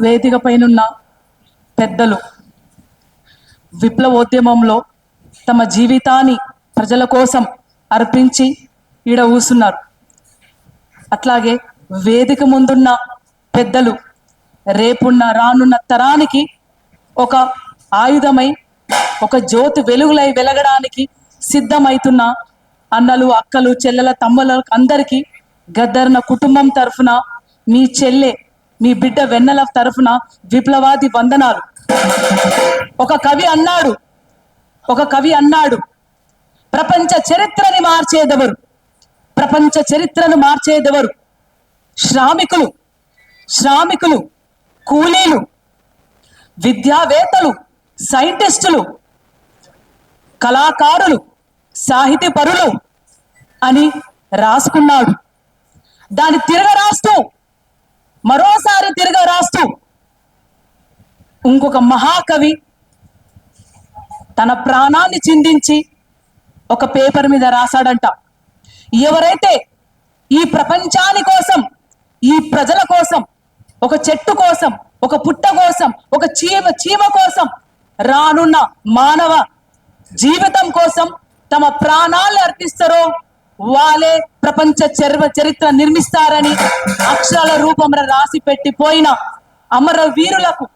వేదిక పైనున్న పెద్దలు విప్లవోద్యమంలో తమ జీవితాన్ని ప్రజల కోసం అర్పించి ఈడ ఊసున్నారు. అట్లాగే వేదిక ముందున్న పెద్దలు రేపున్న రానున్న తరానికి ఒక ఆయుధమై ఒక జ్యోతి వెలుగులై వెలగడానికి సిద్ధమైతున్న అన్నలు అక్కలు చెల్లెల తమ్ముల అందరికీ గద్దర్న కుటుంబం తరఫున మీ చెల్లె మీ బిడ్డ వెన్నెల తరఫున విప్లవాది వందనాలు. ఒక కవి అన్నాడు ఒక కవి అన్నాడు ప్రపంచ చరిత్రని మార్చేదెవరు? ప్రపంచ చరిత్రను మార్చేదెవరు? శ్రామికులు శ్రామికులు కూలీలు విద్యావేత్తలు సైంటిస్టులు కళాకారులు సాహితీ పరులు అని రాసుకున్నాడు. దాన్ని తిరగ రాస్తూ మరోసారి తిరగ రాస్తూ ఇంకొక మహాకవి తన ప్రాణాన్ని చిందించి ఒక పేపర్ మీద రాశాడంట. ఎవరైతే ఈ ప్రపంచాని కోసం ఈ ప్రజల కోసం ఒక చెట్టు కోసం ఒక పుట్ట కోసం ఒక చీమ చీమ కోసం రానున్న మానవ జీవితం కోసం తమ ప్రాణాలు అర్పిస్తారో వాళ్ళే ప్రపంచ చర్వ చరిత్ర నిర్మిస్తారని అక్షరాల రూపంలో రాసి పెట్టిపోయిన అమర వీరులకు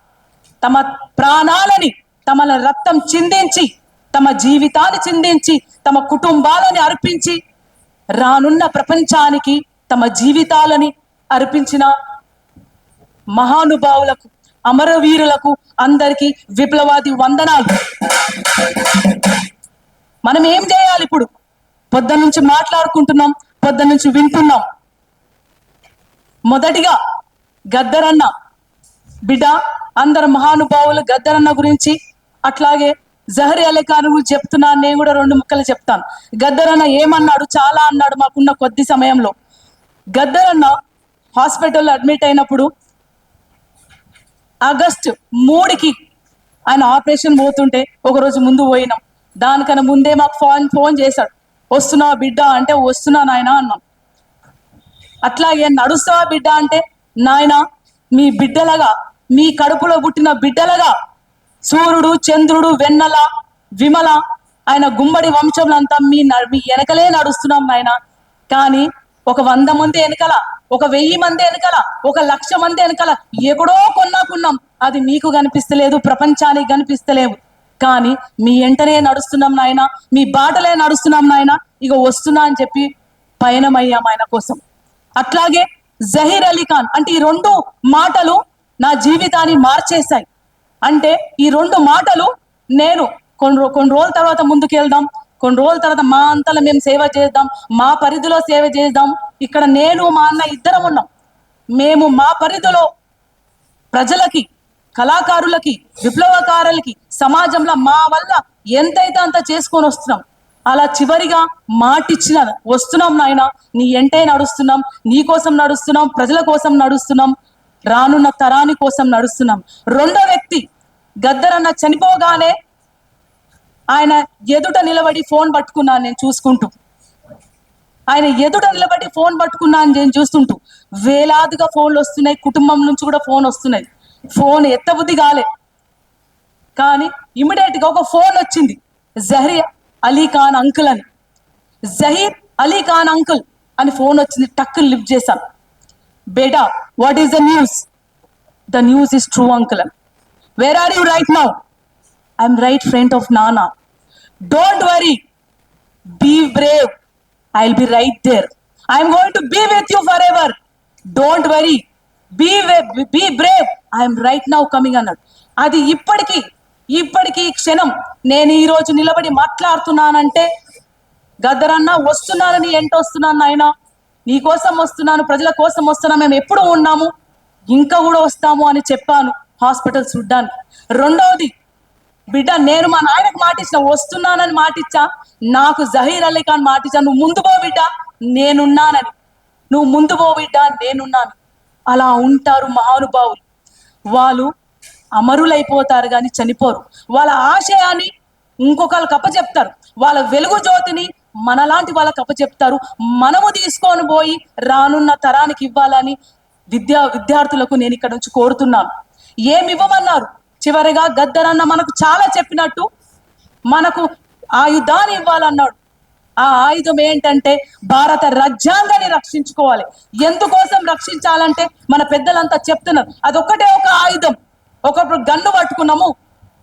తమ ప్రాణాలని తమ రక్తం చిందించి తమ జీవితాన్ని చిందించి తమ కుటుంబాలని అర్పించి రానున్న ప్రపంచానికి తమ జీవితాలని అర్పించిన మహానుభావులకు అమరవీరులకు అందరికీ విప్లవాది వందనాలు. మనం ఏం చేయాలి ఇప్పుడు? పొద్దు నుంచి మాట్లాడుకుంటున్నాం పొద్దు నుంచి వింటున్నాం. మొదటిగా గద్దరన్న బిడ్డ అందరు మహానుభావులు గద్దరన్న గురించి అట్లాగే జహరి అలీ ఖాన్ గురించి చెప్తున్నాను నేను కూడా రెండు ముక్కలు చెప్తాను. గద్దరన్న ఏమన్నాడు చాలా అన్నాడు మాకున్న కొద్ది సమయంలో. గద్దరన్న హాస్పిటల్లో అడ్మిట్ అయినప్పుడు ఆగస్ట్ మూడుకి ఆయన ఆపరేషన్ పోతుంటే ఒకరోజు ముందు పోయినాం. దానికన్నా ముందే మాకు ఫోన్ ఫోన్ చేశాడు. వస్తున్నావా బిడ్డ అంటే వస్తున్నా నాయన అన్నాను అట్లాగే నడుస్తావా బిడ్డ అంటే నాయన మీ బిడ్డలగా మీ కడుపులో పుట్టిన బిడ్డలగా సూర్యుడు చంద్రుడు వెన్నెల విమల ఆయన గుమ్మడి వంశంలంతా మీ న- మీ వెనకలే నడుస్తున్నాం నాయన. కానీ ఒక వంద మంది వెనకల ఒక వెయ్యి మంది వెనకల ఒక లక్ష మంది వెనకల ఎక్కడో కొన్నాకున్నాం అది మీకు కనిపిస్తలేదు ప్రపంచానికి కనిపిస్తలేవు కానీ మీ వెంటనే నడుస్తున్నాం నాయన మీ బాటలే నడుస్తున్నాం నాయన ఇక వస్తున్నా అని చెప్పి పయనమయ్యాం ఆయన కోసం. అట్లాగే జహీర్ అలీ ఖాన్ అంటే ఈ రెండు మాటలు నా జీవితాన్ని మార్చేశాయి. అంటే ఈ రెండు మాటలు నేను కొన్ని కొన్ని రోజుల తర్వాత ముందుకెళ్దాం కొన్ని రోజుల తర్వాత మా అంతలో మేము సేవ చేద్దాం మా పరిధిలో సేవ చేద్దాం ఇక్కడ నేను మా అన్న ఇద్దరం ఉన్నాం. మేము మా పరిధిలో ప్రజలకి కళాకారులకి విప్లవకారులకి సమాజంలో మా వల్ల ఎంతైతే అంత చేసుకొని వస్తున్నాం అలా చివరిగా మాటిచ్చిన వస్తున్నాం నాయన. నీ ఎంటే నడుస్తున్నాం నీ కోసం నడుస్తున్నాం ప్రజల కోసం నడుస్తున్నాం రానున్న తరాని కోసం నడుస్తున్నాం. రెండో వ్యక్తి గద్దరన్న చనిపోగానే ఆయన ఎదుట నిలబడి ఫోన్ పట్టుకున్నాను నేను చూసుకుంటూ. ఆయన ఎదుట నిలబడి ఫోన్ పట్టుకున్నాను నేను చూస్తుంటూ. వేలాదిగా ఫోన్లు వస్తున్నాయి కుటుంబం నుంచి కూడా ఫోన్ వస్తున్నాయి. ఫోన్ ఎత్తబుద్ధి కాలే. కానీ ఇమ్మీడియట్గా ఒక ఫోన్ వచ్చింది. జహీర్ అలీ ఖాన్ అంకుల్ అని. జహీర్ అలీ ఖాన్ అంకుల్ అని ఫోన్ వచ్చింది. టక్కు లిఫ్ట్ చేశాను బేటా what is the news the news is true uncle అని. Where are you right now I'm right friend of నానా don't worry be brave I will be right there I'm going to be with you forever don't worry be be brave I'm right now coming అన్నాడు. అది ఇప్పటికీ ఇప్పటికీ క్షణం నేను ఈ రోజు నిలబడి మాట్లాడుతున్నానంటే గద్దరన్న వస్తున్నానని ఎంట వస్తున్నాను ఆయన నీ కోసం వస్తున్నాను ప్రజల కోసం వస్తున్నా మేము ఎప్పుడు ఉన్నాము? ఇంకా కూడా వస్తాము అని చెప్పాను హాస్పిటల్ చూడ్డానికి. రెండవది బిడ్డ నేను మా నాయనకు మాటిచ్చిన వస్తున్నానని మాటిచ్చా? నాకు జహీర్ అలీ ఖాన్ మాటిచ్చా? నువ్వు ముందు పో బిడ్డ నేనున్నానని. నువ్వు ముందు పో బిడ్డ నేనున్నాను. అలా ఉంటారు మహానుభావులు. వాళ్ళు అమరులైపోతారు కానీ చనిపోరు. వాళ్ళ ఆశయాన్ని ఇంకొకళ్ళు కప్పచెప్తారు వాళ్ళ వెలుగు జ్యోతిని మనలాంటి వాళ్ళ కప్పచెప్తారు మనము తీసుకొని పోయి రానున్న తరానికి ఇవ్వాలని విద్యా విద్యార్థులకు నేను ఇక్కడ నుంచి కోరుతున్నాను. ఏమి ఇవ్వమన్నారు? చివరిగా గద్దరన్న మనకు చాలా చెప్పినట్టు మనకు ఆయుధాన్ని ఇవ్వాలన్నాడు. ఆ ఆయుధం ఏంటంటే భారత రాజ్యాంగాన్ని రక్షించుకోవాలి. ఎందుకోసం రక్షించాలంటే మన పెద్దలంతా చెప్తున్నారు. అదొక్కటే ఒక ఆయుధం. ఒకప్పుడు గన్ను పట్టుకున్నాము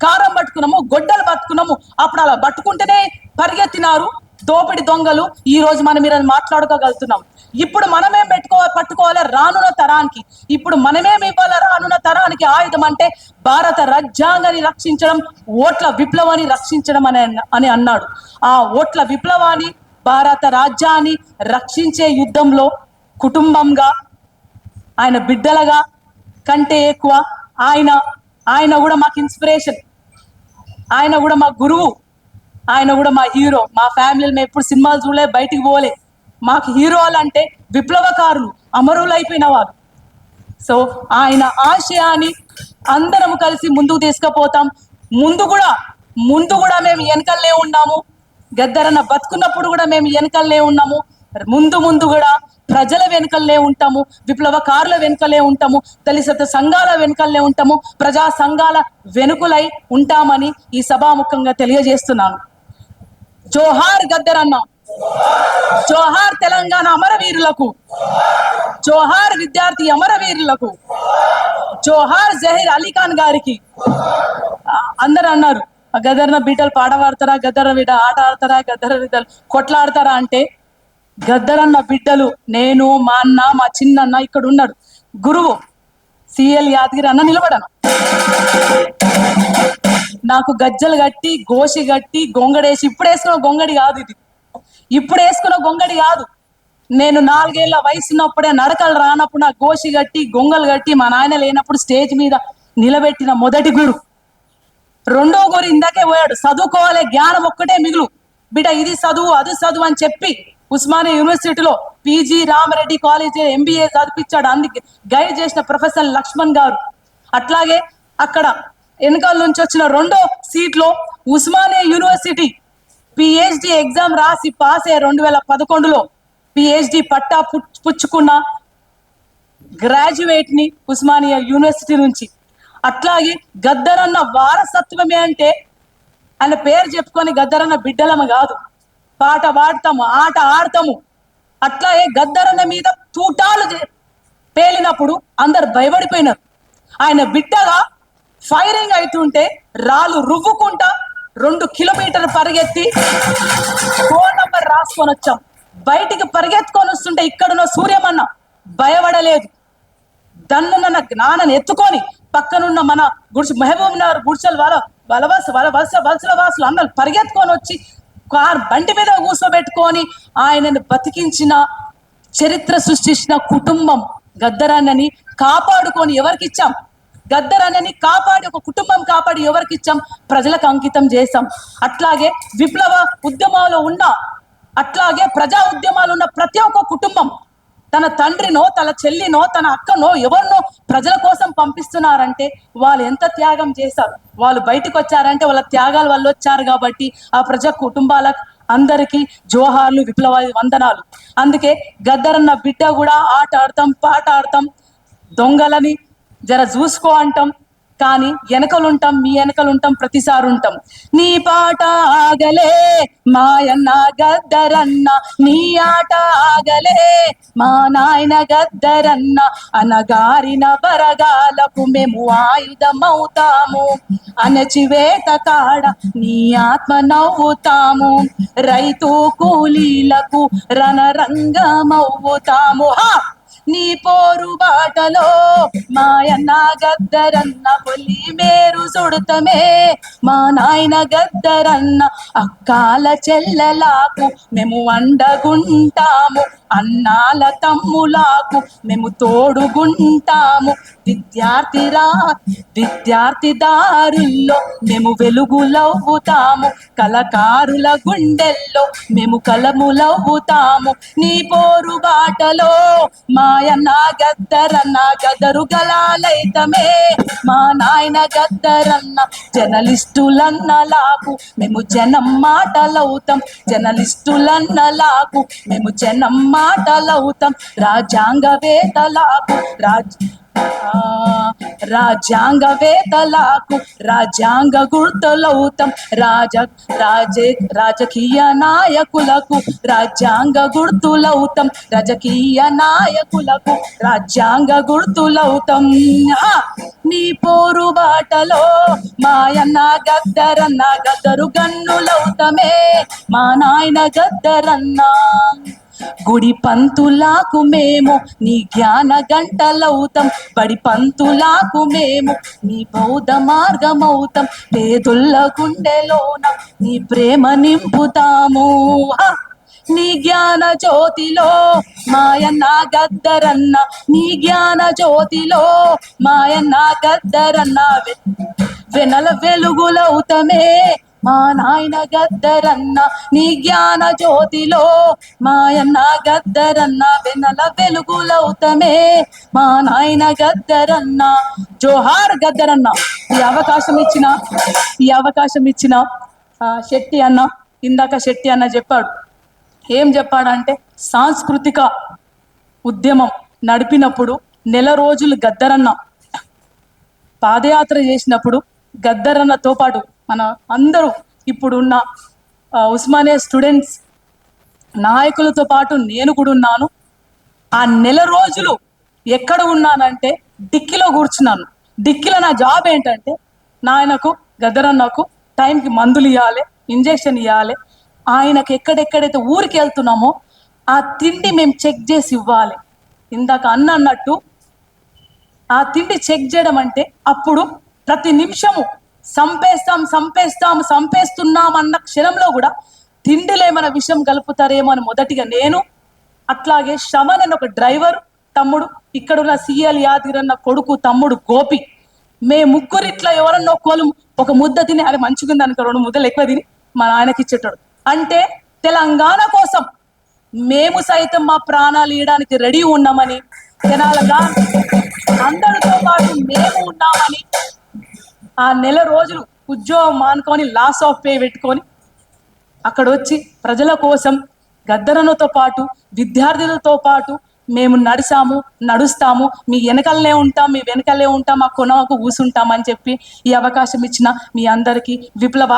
కారం పట్టుకున్నాము గొడ్డలు పట్టుకున్నాము. అప్పుడు అలా పట్టుకుంటేనే పరిగెత్తినారు దోపిడి దొంగలు. ఈ రోజు మనం మీరు మాట్లాడుకోగలుగుతున్నాం. ఇప్పుడు మనమేం పెట్టుకో పట్టుకోవాలి రానున్న తరానికి. ఇప్పుడు మనమేం ఇవ్వాలి రానున్న తరానికి ఆయుధం అంటే భారత రాజ్యాంగాన్ని రక్షించడం ఓట్ల విప్లవాన్ని రక్షించడం అని అని అన్నాడు. ఆ ఓట్ల విప్లవాన్ని భారత రాజ్యాన్ని రక్షించే యుద్ధంలో కుటుంబంగా ఆయన బిడ్డలుగా కంటే ఎక్కువ ఆయన ఆయన కూడా మాకు ఇన్స్పిరేషన్. ఆయన కూడా మా గురువు. ఆయన కూడా మా హీరో. మా ఫ్యామిలీలో మేము ఎప్పుడు సినిమాలు చూడలే బయటికి పోలే. మాకు హీరోలు అంటే విప్లవకారులు అమరులు అయిపోయిన వారు. సో ఆయన ఆశయాన్ని అందరం కలిసి ముందుకు తీసుకుపోతాం. ముందు కూడా ముందు కూడా మేము వెనకల్లే ఉన్నాము. గద్దరన్న బతుకున్నప్పుడు కూడా మేము వెనకల్లే ఉన్నాము. ముందు ముందు కూడా ప్రజల వెనుకల్లే ఉంటాము. విప్లవకారుల వెనుకలే ఉంటాము. దళిత సంఘాల వెనుకల్లే ఉంటాము. ప్రజా సంఘాల వెనుకలై ఉంటామని ఈ సభాముఖంగా తెలియజేస్తున్నాను. జోహార్ గద్దరన్నా జోహార్ తెలంగాణ అమరవీరులకు జోహార్ విద్యార్థి అమరవీరులకు జోహార్ జహీర్ అలీ ఖాన్ గారికి అందరు అన్నారు "ఆ గదర్న బీటలు పాడవాడతారా గద్దర బిడ్డ ఆట ఆడతారా గద్దర బిడ్డలు కొట్లాడతారా? అంటే గద్దరన్న బిడ్డలు నేను మా అన్న మా చిన్నన్న ఇక్కడ ఉన్నాడు గురువు సిఎల్ యాదగిరి అన్న నిలబడను. నాకు గజ్జలు కట్టి గోషి కట్టి గొంగడేసి ఇప్పుడు వేసుకున్న గొంగడి కాదు ఇది. ఇప్పుడు వేసుకున్న గొంగడి కాదు. నేను నాలుగేళ్ళ వయసు ఉన్నప్పుడే నడకలు రానప్పుడు నా గోషి కట్టి గొంగలు కట్టి మా నాయన లేనప్పుడు స్టేజ్ మీద నిలబెట్టిన మొదటి గురు. రెండో గురు ఇందాకే పోయాడు. చదువుకోవాలి జ్ఞానం ఒక్కటే మిగులు. బిడ్డ ఇది చదువు అది చదువు అని చెప్పి ఉస్మానియా యూనివర్సిటీలో పీజీ రామరెడ్డి కాలేజ్ ఎంబీఏ చదివించాడు. అందుకే గైడ్ చేసిన ప్రొఫెసర్ లక్ష్మణ్ గారు. అట్లాగే అక్కడ వెనకాల నుంచి వచ్చిన రెండో సీట్లో ఉస్మానియా యూనివర్సిటీ పిహెచ్డి ఎగ్జామ్ రాసి పాస్ అయ్యే రెండు వేల పదకొండులో పిహెచ్డి పట్టా పుచ్- పుచ్చుకున్న గ్రాడ్యుయేట్ని ఉస్మానియా యూనివర్సిటీ నుంచి. అట్లాగే గద్దరన్న వారసత్వమే అంటే ఆయన పేరు చెప్పుకొని గద్దరన్న బిడ్డలము కాదు. పాట పాడతాము ఆట ఆడతాము. అట్లాగే గద్దరన్న మీద తూటాలు పేలినప్పుడు అందరు భయపడిపోయినారు. ఆయన బిడ్డగా ఫైరింగ్ అవుతుంటే రాళ్ళు రువ్వుకుంటా రెండు కిలోమీటర్లు పరిగెత్తి ఫోన్ నంబర్ రాసుకొని వచ్చాం. బయటికి పరిగెత్తుకొని వస్తుంటే ఇక్కడున్న సూర్యమన్న భయపడలేదు. దన్నున్న జ్ఞానం ఎత్తుకొని పక్కనున్న మన గుడిసె మహబూబ్ నగర్ గుడిసెల వాళ్ళ వలవలస వల వలస వలసల వాసులు అందరు పరిగెత్తుకొని వచ్చి కార్ బండి మీద కూర్చోబెట్టుకొని ఆయనను బతికించిన చరిత్ర సృష్టించిన కుటుంబం గద్దరాన్నని కాపాడుకొని ఎవరికి ఇచ్చాం గద్దరన్నని కాపాడి ఒక కుటుంబం కాపాడి ఎవరికి ఇచ్చాం? ప్రజలకు అంకితం చేశాం. అట్లాగే విప్లవ ఉద్యమాలు ఉన్న అట్లాగే ప్రజా ఉద్యమాలు ఉన్న ప్రతి ఒక్క కుటుంబం తన తండ్రినో తన చెల్లినో తన అక్కనో ఎవరినో ప్రజల కోసం పంపిస్తున్నారంటే వాళ్ళు ఎంత త్యాగం చేశారు? వాళ్ళు బయటకు వచ్చారంటే వాళ్ళ త్యాగాల వల్ల వచ్చారు కాబట్టి ఆ ప్రజా కుటుంబాల అందరికీ జోహార్లు విప్లవ వందనాలు. అందుకే గద్దరన్న బిడ్డ కూడా ఆట ఆడతాం పాట ఆడతాం. దొంగలని జర చూసుకో అంటాం కానీ వెనకలుంటాం మీ వెనకలుంటాం ప్రతిసారి ఉంటాం నీ పాట ఆగలే మాయన్న గద్దరన్న నీ ఆట ఆగలే మా నాయన గద్దరన్న అనగారిన బరగాలకు మేము ఆయుధమవుతాము. అణచివేత కాడ నీ ఆత్మ నవ్వుతాము. రైతు కూలీలకు రణరంగమవుతాము. హా! నీ పోరు బాటలో మాయన్న గద్దరన్న కొలి మేరు సుడతమే. మా నాయన గద్దరన్న అక్కాల చెల్లెలాకు మేము అండగుంటాము. అన్నాల తమ్ములాకు మేము తోడుగుంటాము. విద్యార్థిరా విద్యార్థి దారుల్లో మేము వెలుగులవ్వుతాము. కళకారుల గుండెల్లో మేము కలములవ్వుతాము. నీ పోరు బాటలో మాయన్న గద్దరన్న గదరు గలాలైతమే. మా నాయన గద్దరన్న జర్నలిస్టులన్నలాకు మేము జనం మాటలవుతాం. జర్నలిస్టులన్నలాకు మేము జనం మాటలవుతాం రాజ్యాంగవేత్తలాకు రాజ్ ఆ, రాజ్యాంగవేత్తలకు రాజ్యాంగ గుర్తులవుతాం రాజ రాజ రాజకీయ నాయకులకు రాజ్యాంగ గుర్తులవుతాం రాజకీయ నాయకులకు రాజ్యాంగ గుర్తులవుతాం నీ పోరు బాటలో మాయన్న గద్దరన్న గద్దరు గన్నులవుతమే మా నాయన గద్దరన్నా గుడి పంతులాకు మేము నీ జ్ఞాన గంటలవుతాం బడి పంతులాకు మేము నీ బౌద్ధ మార్గమవుతాం పేదుల్ల గుండెలోన నీ ప్రేమ నింపుతాము. నీ జ్ఞాన జ్యోతిలో మాయన్న గద్దరన్న నీ జ్ఞాన జ్యోతిలో మాయన్న గద్దరన్న. వె- వెనల వెలుగులవుతమే మా నాయన గద్దరన్న నీ జ్ఞాన జ్యోతిలో. మాయన్న గద్దరన్న వెనల వెలుగులవుతమే మా నాయన గద్దరన్న జోహార్ గద్దరన్న ఈ అవకాశం ఇచ్చిన ఈ అవకాశం ఇచ్చిన శెట్టి అన్న ఇందాక శెట్టి అన్న చెప్పాడు. ఏం చెప్పాడంటే సాంస్కృతిక ఉద్యమం నడిపినప్పుడు నెల రోజులు గద్దరన్న పాదయాత్ర చేసినప్పుడు గద్దరన్నతో పాటు మన అందరూ ఇప్పుడున్న ఉస్మానియా స్టూడెంట్స్ నాయకులతో పాటు నేను కూడా ఉన్నాను. ఆ నెల రోజులు ఎక్కడ ఉన్నానంటే డిక్కీలో కూర్చున్నాను. డిక్కీలో నా జాబ్ ఏంటంటే నాయనకు గద్దరన్నకు టైంకి మందులు ఇవ్వాలి ఇంజెక్షన్ ఇవ్వాలి ఆయనకు ఎక్కడెక్కడైతే ఊరికి వెళ్తున్నామో ఆ తిండి మేము చెక్ చేసి ఇవ్వాలి. ఇందాక అన్న అన్నట్టు ఆ తిండి చెక్ చేయడం అంటే అప్పుడు ప్రతి నిమిషము సంపేస్తాం సంపేస్తాం సంపేస్తున్నాం అన్న క్షణంలో కూడా తిండిలో విషయం కలుపుతారేమో అని మొదటిగా నేను అట్లాగే శమన్ అని ఒక డ్రైవర్ తమ్ముడు ఇక్కడున్న సిఎల్ యాదగిరి అన్న కొడుకు తమ్ముడు గోపి మే ముగ్గురు ఇట్లా ఎవరన్నా ఒకళ్ళు ఒక ముద్ద తిని అది మంచిగుంది అనుకో రెండు ముద్దలు ఎక్కువ తిని మా నాయనకి ఇచ్చేటాడు. అంటే తెలంగాణ కోసం మేము సైతం మా ప్రాణాలు ఇవ్వడానికి రెడీ ఉన్నామని జనాలుగా అందరితో పాటు మేము ఉన్నామని ఆ నెల రోజులు ఉద్యోగం మానుకొని లాస్ ఆఫ్ పే పెట్టుకొని అక్కడ వచ్చి ప్రజల కోసం గద్దరనతో పాటు విద్యార్థులతో పాటు మేము నడిచాము నడుస్తాము మీ వెనకలనే ఉంటాం మీ వెనకలే ఉంటాం మా కొనకు కూసుంటామని చెప్పి ఈ అవకాశం ఇచ్చిన మీ అందరికీ విప్లవ